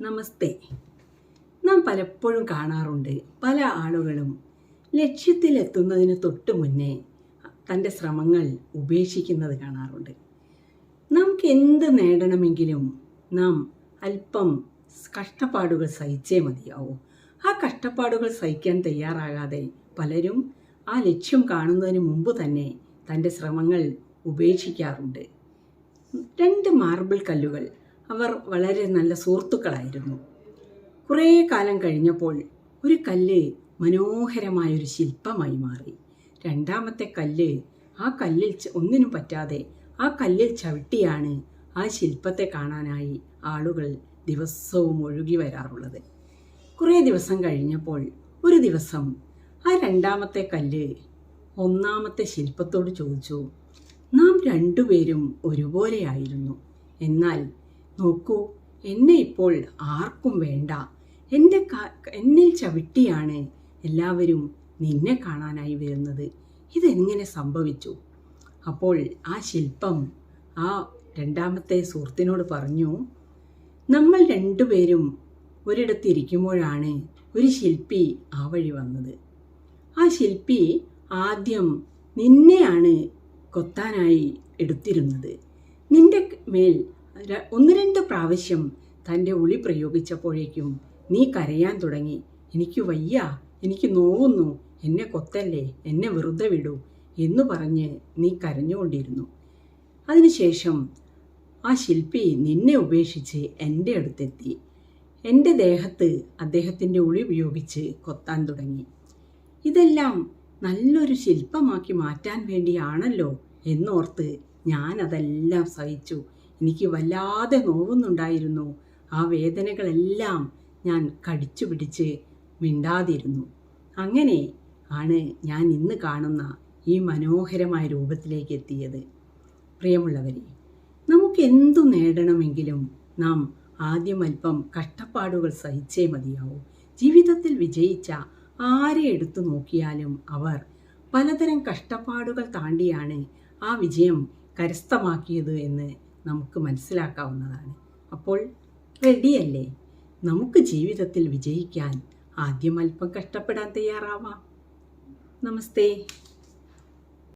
നമസ്തേ. നാം പലപ്പോഴും കാണാറുണ്ട് പല ആളുകളും ലക്ഷ്യത്തിലെത്തുന്നതിന് തൊട്ട് മുന്നേ തന്റെ ശ്രമങ്ങൾ ഉപേക്ഷിക്കുന്നത് കാണാറുണ്ട്. നമുക്ക് എന്ത് നേടണമെങ്കിലും നാം അല്പം കഷ്ടപ്പാടുകൾ സഹിച്ചേ മതിയാവൂ. ആ കഷ്ടപ്പാടുകൾ സഹിക്കാൻ തയ്യാറാകാതെ പലരും ആ ലക്ഷ്യം കാണുന്നതിന് മുമ്പ് തന്നെ തന്റെ ശ്രമങ്ങൾ ഉപേക്ഷിക്കാറുണ്ട്. രണ്ട് മാർബിൾ കല്ലുകൾ അവർ വളരെ നല്ല സുഹൃത്തുക്കളായിരുന്നു. കുറേ കാലം കഴിഞ്ഞപ്പോൾ ഒരു കല്ല് മനോഹരമായൊരു ശില്പമായി മാറി. രണ്ടാമത്തെ കല്ല് ആ കല്ലിൽ ഒന്നിനും പറ്റാതെ ആ കല്ലിൽ ചവിട്ടിയാണ് ആ ശില്പത്തെ കാണാനായി ആളുകൾ ദിവസവും ഒഴുകി വരാറുള്ളത്. കുറേ ദിവസം കഴിഞ്ഞപ്പോൾ ഒരു ദിവസം ആ രണ്ടാമത്തെ കല്ല് ഒന്നാമത്തെ ശില്പത്തോട് ചോദിച്ചു നാം രണ്ടുപേരും ഒരുപോലെയായിരുന്നു. എന്നാൽ നോക്കൂ എന്നെ ഇപ്പോൾ ആർക്കും വേണ്ട. എന്റെ എന്നിൽ ചവിട്ടിയാണ് എല്ലാവരും നിന്നെ കാണാനായി വരുന്നത്. ഇതെങ്ങനെ സംഭവിച്ചു? അപ്പോൾ ആ ശില്പം ആ രണ്ടാമത്തെ സുഹൃത്തിനോട് പറഞ്ഞു നമ്മൾ രണ്ടുപേരും ഒരിടത്ത് ഇരിക്കുമ്പോഴാണ് ഒരു ശില്പി ആ വഴി വന്നത്. ആ ശില്പി ആദ്യം നിന്നെയാണ് കൊത്താനായി എടുത്തിരുന്നത്. നിന്റെ മേൽ ഒന്ന് രണ്ട് പ്രാവശ്യം തന്റെ ഉളി പ്രയോഗിച്ചപ്പോഴേക്കും നീ കരയാൻ തുടങ്ങി. എനിക്ക് വയ്യ എനിക്ക് നോവുന്നു എന്നെ കൊത്തല്ലേ എന്നെ വെറുതെ വിടൂ എന്ന് പറഞ്ഞ് നീ കരഞ്ഞുകൊണ്ടിരുന്നു. അതിനുശേഷം ആ ശില്പി നിന്നെ ഉപേക്ഷിച്ച് എന്റെ അടുത്തെത്തി. എന്റെ ദേഹത്ത് അദ്ദേഹത്തിന്റെ ഉളി ഉപയോഗിച്ച് കൊത്താൻ തുടങ്ങി. ഇതെല്ലാം നല്ലൊരു ശില്പമാക്കി മാറ്റാൻ വേണ്ടിയാണല്ലോ എന്നോർത്ത് ഞാൻ അതെല്ലാം സഹിച്ചു. എനിക്ക് വല്ലാതെ നോവുന്നുണ്ടായിരുന്നു. ആ വേദനകളെല്ലാം ഞാൻ കടിച്ചു പിടിച്ച് മിണ്ടാതിരുന്നു. അങ്ങനെ ആണ് ഞാൻ ഇന്ന് കാണുന്ന ഈ മനോഹരമായ രൂപത്തിലേക്ക് എത്തിയത്. പ്രിയമുള്ളവരെ നമുക്ക് എന്തു നേടണമെങ്കിലും നാം ആദ്യം അല്പം കഷ്ടപ്പാടുകൾ സഹിച്ചേ മതിയാവൂ. ജീവിതത്തിൽ വിജയിച്ച ആരെ എടുത്തു നോക്കിയാലും അവർ പലതരം കഷ്ടപ്പാടുകൾ താണ്ടിയാണ് ആ വിജയം കരസ്ഥമാക്കിയത് എന്ന് നമുക്ക് മനസ്സിലാക്കാവുന്നതാണ്. അപ്പോൾ റെഡിയല്ലേ നമുക്ക് ജീവിതത്തിൽ വിജയിക്കാൻ ആദ്യം അല്പം കഷ്ടപ്പെടാൻ തയ്യാറാവാം. നമസ്തേ.